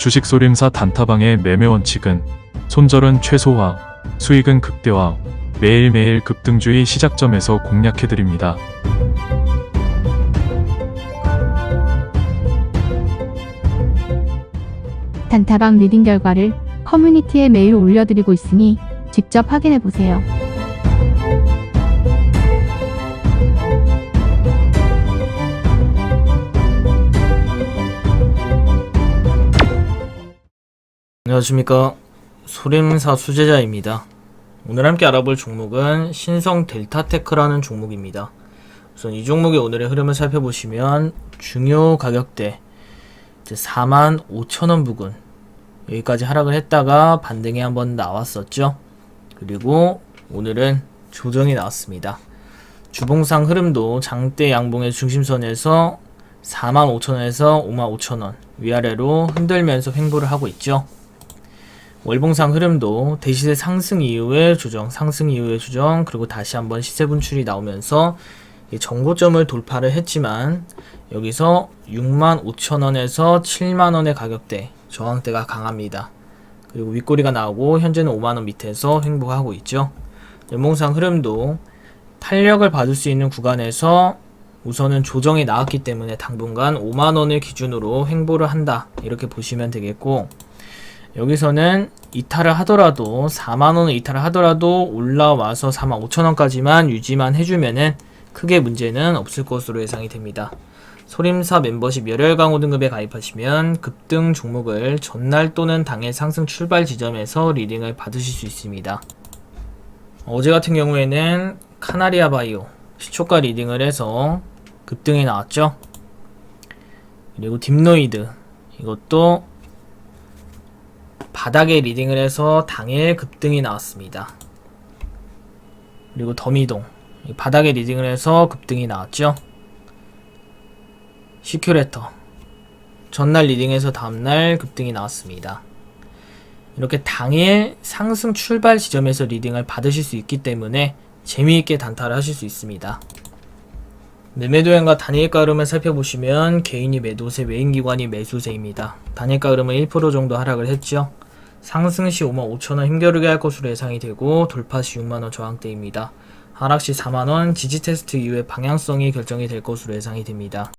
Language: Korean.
주식 소림사 단타방의 매매 원칙은 손절은 최소화, 수익은 극대화, 매일매일 급등주의 시작점에서 공략해드립니다. 단타방 리딩 결과를 커뮤니티에 매일 올려드리고 있으니 직접 확인해 보세요. 안녕하십니까. 소림사 수제자입니다. 오늘 함께 알아볼 종목은 신성 델타테크라는 종목입니다. 우선 이 종목의 오늘의 흐름을 살펴보시면 중요 가격대 4만 5천원 부근 여기까지 하락을 했다가 반등이 한번 나왔었죠. 그리고 오늘은 조정이 나왔습니다. 주봉상 흐름도 장대 양봉의 중심선에서 4만 5천원에서 5만 5천원 위아래로 흔들면서 횡보를 하고 있죠 월봉상 흐름도 대시세 상승 이후에 조정, 상승 이후에 조정, 그리고 다시 한번 시세 분출이 나오면서 이 정고점을 돌파를 했지만 여기서 65,000원에서 7만원의 가격대, 저항대가 강합니다. 그리고 윗꼬리가 나오고 현재는 5만원 밑에서 횡보하고 있죠. 연봉상 흐름도 탄력을 받을 수 있는 구간에서 우선은 조정이 나왔기 때문에 당분간 5만원을 기준으로 횡보를 한다. 이렇게 보시면 되겠고, 여기서는 이탈을 하더라도 4만원을 이탈을 하더라도 올라와서 4만 5천원까지만 유지만 해주면은 크게 문제는 없을 것으로 예상이 됩니다. 소림사 멤버십 열혈 강호 등급에 가입하시면 급등 종목을 전날 또는 당일 상승 출발 지점에서 리딩을 받으실 수 있습니다. 어제 같은 경우에는 카나리아 바이오 시초가 리딩을 해서 급등이 나왔죠. 그리고 딥노이드 이것도 바닥에 리딩을 해서 당일 급등이 나왔습니다. 그리고 더미동 바닥에 리딩을 해서 급등이 나왔죠. 시큐레터 전날 리딩해서 다음날 급등이 나왔습니다. 이렇게 당일 상승 출발 지점에서 리딩을 받으실 수 있기 때문에 재미있게 단타를 하실 수 있습니다. 매매 도형과 단일가 흐름을 살펴보시면 개인이 매도세, 외인기관이 매수세입니다. 단일가 흐름은 1% 정도 하락을 했죠. 상승 시 5만 5천원 힘겨루게 할 것으로 예상이 되고 돌파 시 6만원 저항대입니다. 하락 시 4만원 지지 테스트 이후에 방향성이 결정이 될 것으로 예상이 됩니다.